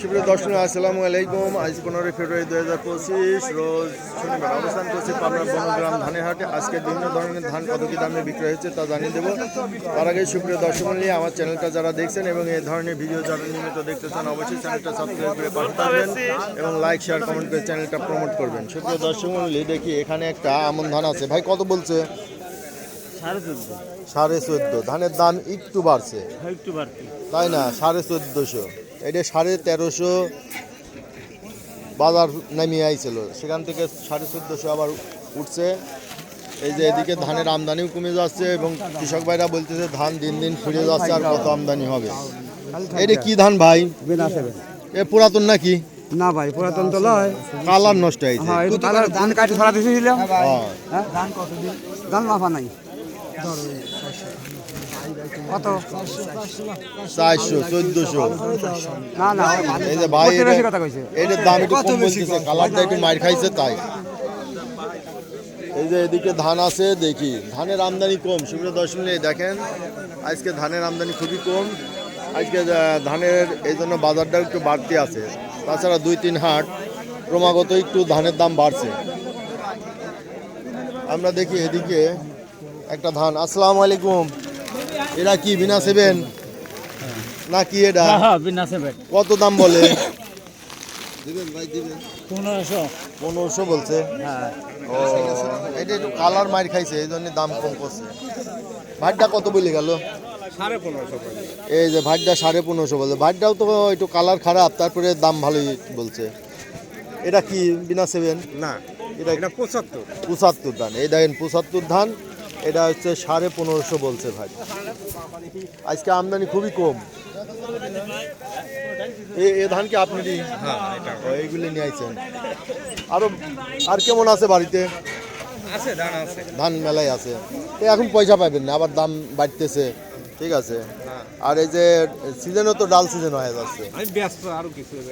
সুপ্রিয় দর্শক আসসালামু আলাইকুম। আজ পনেরোই ফেব্রুয়ারি দু হাজার পঁচিশ রোজ শনিবার অবস্থান করছে পাবনার বনগ্রাম ধানের হাটে আজকে বিভিন্ন ধরনের ধান কত কি দামে বিক্রি হয়েছে তা জানিয়ে দেবো। তার আগে সুপ্রিয় দর্শক নিয়ে আমার চ্যানেলটা যারা দেখছেন এবং এই ধরনের ভিডিও যারা নিয়মিত দেখতে চান অবশ্যই চ্যানেলটা সাবস্ক্রাইব করে পাশে থাকবেন এবং লাইক শেয়ার কমেন্ট করে চ্যানেলটা প্রমোট করবেন। সুপ্রিয় দর্শক মন্ডলী দেখি এখানে একটা আমন ধান আছে। ভাই কত বলছে? সাড়ে চোদ্দ। সাড়ে চোদ্দ। ধানের দাম একটু বাড়ছে। একটু বাড়তি তাই না? সাড়ে চোদ্দোশো। এটা সাড়ে তেরোশো বাজার নামিয়ে আইছিল। সেখান থেকে সাড়ে চোদ্দোশো আবার উঠছে। এই যে এদিকে ধানের আমদানিও কমে যাচ্ছে এবং কৃষক ভাইরা বলতেছে ধান দিন দিন ফুরিয়ে যাচ্ছে আর কত আমদানি হবে। এটা কি ধান ভাই? এ পুরাতন নাকি? না ভাই পুরাতন তো লয়। কালার নষ্ট হয়েছে। হ্যাঁ কালার ধান কাটি ছড়া দিয়েছিলাম। হ্যাঁ। হ্যাঁ? ধান মাফা নাই। কত চারশো চোদ্দোশো। না না এই যে ভাই প্রতি কথা কইছে। এটার দাম একটু কম বলতেছে কালারটা একটু মার খাইছে তাই। এই যে এদিকে ধান আছে দেখি। ধানের আমদানি কম সুপ্রিয় দর্শক এই দেখেন। আজকে ধানের আমদানি খুবই কম। আজকে ধানের এই জন্য বাজারটা একটু বাড়তি আছে। তাছাড়া দুই তিন হাট ক্রমাগত একটু ধানের দাম বাড়ছে। আমরা দেখি এদিকে একটা ধান। আসসালামু আলাইকুম। এরা কি বিনা সেভেন? নাকি এটা? হ্যাঁ বিনা সেভেন। কত দাম বলে? পনেরোশো। পনেরোশো বলছে? হ্যাঁ। ও এটা একটু কালার মার খাইছে এই জন্য দাম কম করছে। ভাটটা কত বলে গেল? সাড়ে পনেরোশো এই যে ভাটটা সাড়ে পনেরোশো বলছে ভাটটাও তো একটু কালার খারাপ তারপরে দাম ভালোই বলছে। এটা কি বিনা সেভেন? না এটা এটা পঁচাত্তর। পঁচাত্তর ধান। এই দেখেন পঁচাত্তর ধান। এটা হচ্ছে সাড়ে পনেরোশো বলছে ভাই। আজকে আমদানি খুবই কম। এ- ধান কি আপনারই ও, এইগুলি নিয়ে আইছেন। আরও আর কেমন আছে বাড়িতে? ধান মেলায় আছে। এখন পয়সা পাবেন না আবার দাম বাড়তেছে। ঠিক আছে? আর এই যে সিজনও তো ডাল সিজন হয়ে যাচ্ছে।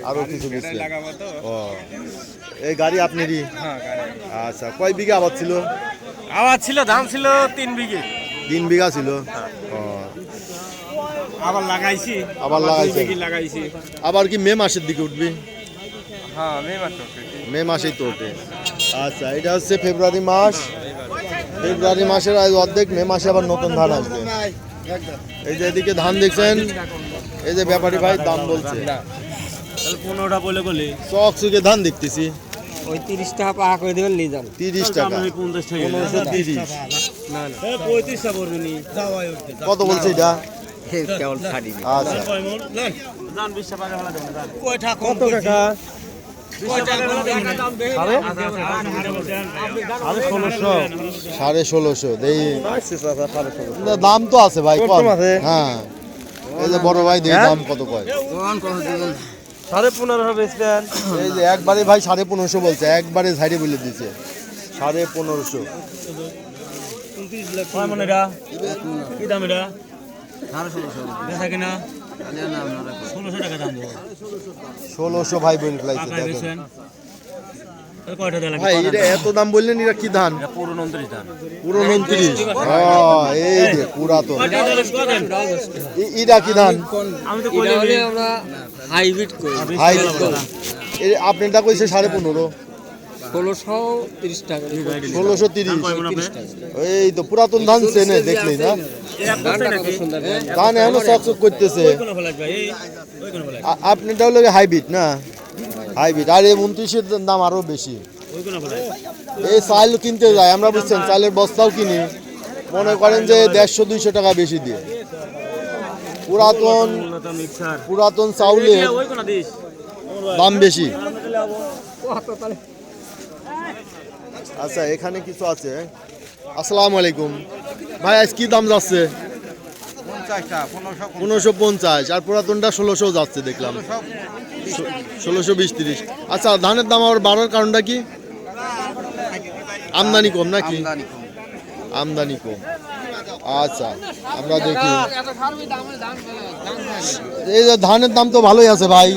আরও কিছু বুঝছে ও। এই গাড়ি আপনারই হ্যাঁ আচ্ছা কয় বিঘা আবার ছিল? আওয়াজ ছিল ধান ছিল তিন বিঘে। তিন বিঘা ছিল। আবার লাগাইছি। আবার দুই লাগাইছেন। লাগাইছি। আবার কি মে মাসের দিকে উঠবি? হ্যাঁ মে মাসেই তো ওঠে। আচ্ছা এটা হচ্ছে ফেব্রুয়ারি মাস। ফেব্রুয়ারি মাসের আজ অর্ধেক মে মাসে আবার নতুন ধান আসবে। এই যে এদিকে ধান দেখছেন এই যে ব্যাপারী ভাই দাম বলছে। তাহলে পনেরোটা বলে বলে চক চুকে ধান দেখতেছি। ওই তিরিশ টাকা করে দেবেন নিয়ে যান তিরিশ টাকা পঞ্চাশ টাকা পনেরোশো তিরিশ পঁয়ত্রিশটা পড়বে নি কত বলছে এটা কেবল ছাড়ি আচ্ছা কত টাকা সাড়ে ষোলোশো দেই না, দাম তো আছে ভাই কম হ্যাঁ এই যে বড় ভাই দেই দাম কত কয় সাড়ে পনেরো হবে স্প্যান। এই যে একবারে ভাই সাড়ে পনেরোশো বলছে একবারে ঝাড়ে বলে দিছে সাড়ে পনেরোশো। কয় এটা? কি দাম এটা? ষোলোশো ভাই বোন ফেলাইছে ভাই এটা এত দাম বললেন এটা কি ধান? এটা ধান। পুরো উনত্রিশ? এই যে পুরাতন। এটা কি ধান? আমি তো কইলে আমরা হাইব্রিড আপনারটা কইছে সাড়ে পনেরো। ষোলোশো তিরিশ টাকা। ষোলোশো তিরিশ। এই তো পুরাতন ধান চেনে দেখলেই না? ধান এখনও চকচক করতেছে। আ- আপনারটা হলো হাইব্রিড না? হাইব্রিড। আর এই উনত্রিশের দাম আরও বেশি। এই চাল কিনতে যায়, আমরা বুঝছেন, চালের বস্তাও কিনি। মনে করেন যে দেড়শো, দুইশো টাকা বেশি দিয়ে। পুরাতন পুরাতন চাউলের দাম বেশি। আচ্ছা এখানে কিছু আছে। আসসালামু আলাইকুম। ভাই, আজ কি দাম যাচ্ছে? পনেরোশো পঞ্চাশ। আর পুরাতনটা ষোলোশো যাচ্ছে দেখলাম। ষোলোশো বিশ তিরিশ। আচ্ছা ধানের দাম আবার বাড়ার কারণটা কি? আমদানি কম নাকি? আমদানি কম। আচ্ছা আমরা দেখি। এই যে ধানের দাম তো ভালোই আছে ভাই।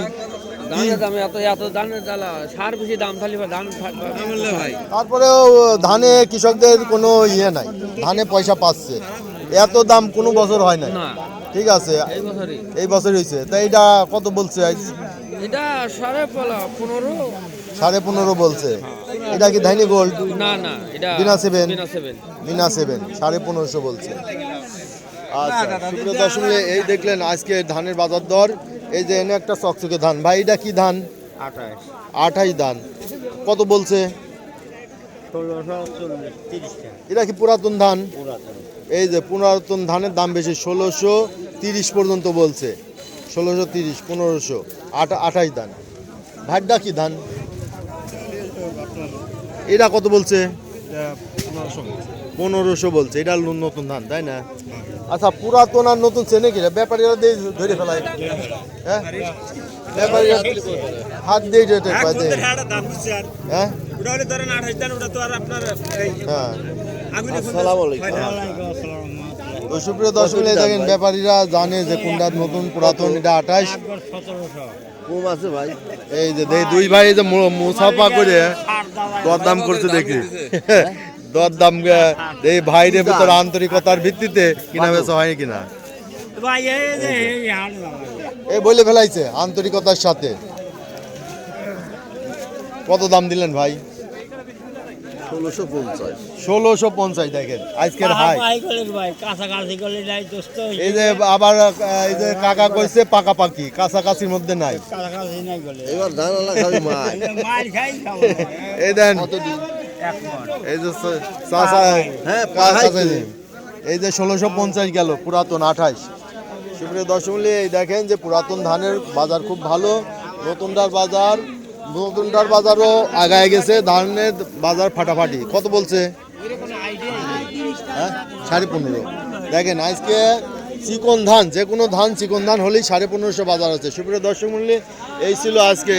তারপরেও ধানে কৃষকদের কোনো ইয়ে নাই। ধানে পয়সা পাচ্ছে। এত দাম কোনো বছর হয় না। ঠিক আছে। এই বছরই। বছর হয়েছে। তাই এটা কত বলছে আজ? এটা সাড়ে পনেরো। সাড়ে পনেরো বলছে। এটা কি ধাইনি গোল্ড না না এটা বিনা seven? বিনা সেভেন সাড়ে পনেরোশো বলছে। আচ্ছা সুপ্রিয় এই দেখলেন আজকে ধানের বাজার দর। এই যে এনে একটা চকচকে ধান। ভাই এটা কি ধান? আঠাশ। ধান। কত বলছে? এটা কি পুরাতন ধান? এই যে পুরাতন ধানের দাম বেশি ষোলোশো তিরিশ পর্যন্ত বলছে। ষোলোশো তিরিশ পনেরোশো আটা আঠাশ ধান। ভাইডা কি ধান? এটা কত বলছে? পনেরোশো বলছে। এটা হলো নতুন ধান তাই না? আচ্ছা পুরাতন আর নতুন চেনে কি ব্যাপারীরা দিয়ে ধরে ফেলায়। হ্যাঁ? ব্যাপারীরা হাত দিয়ে হ্যাঁ? ওটা হলে ধরেন আঠাশ দান ওটা তো আর আপনার হ্যাঁ। আসসালামু আলাইকুম। সুপ্রিয় দর্শক এই দেখেন ব্যাপারীরা জানে যে কোনটা নতুন পুরাতন এটা আঠাশ। কম আছে ভাই। এই যে দুই ভাই যে মুসাফা করে দরদাম করছে দেখি। দরদাম আহ, এই ভাইদের ভিতর আন্তরিকতার ভিত্তিতে কিনা বেচা হয় কিনা? ভাই এই যে এই হাল এই বলে ফেলাইছে আন্তরিকতার সাথে। কত দাম দিলেন ভাই? ষোলোশো পঞ্চাশ। ষোলোশো পঞ্চাশ দেখেন আজকের হাই ভাই গেলে ভাই কাছাকাছি গেলে নাই দোস্ত এই যে আবার এই যে কাকা কইছে পাকাপাকি কাছাকাছির মধ্যে নাই। কাছাকাছি নাই গেলে। এবার ধান আলা খাবি মাছ মার খাই এই দেন। এই যে চাচা হ্যাঁ। এই যে ষোলোশো পঞ্চাশ গেল পুরাতন আঠাশ। সুপ্রিয় দর্শক এই দেখেন যে পুরাতন ধানের বাজার খুব ভালো নতুনটার বাজার নতুনটার বাজারও আগায় গেছে, ধানের বাজার ফাটাফাটি। কত বলছে? হ্যাঁ? সাড়ে পনেরো। দেখেন, আজকে চিকন ধান, যে কোনো ধান, চিকন ধান হলেই সাড়ে পনেরোশো বাজার আছে। সুপ্রিয় দর্শক মূল্যে এই ছিল আজকে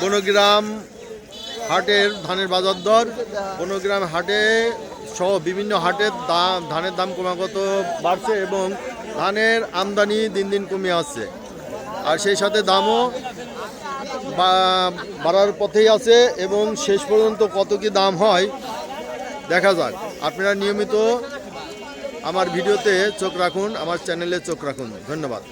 বনগ্রাম হাটের ধানের বাজার দর। বনগ্রাম হাটে সহ বিভিন্ন হাটের দাম ধানের দাম ক্রমাগত বাড়ছে এবং ধানের আমদানি দিন দিন কমে আসছে। আর সেই সাথে দামও বাড়ার পথেই আছে এবং শেষ পর্যন্ত কত কি দাম হয়, দেখা যাক। আপনারা নিয়মিত আমার ভিডিওতে চোখ রাখুন, আমার চ্যানেলে চোখ রাখুন। ধন্যবাদ।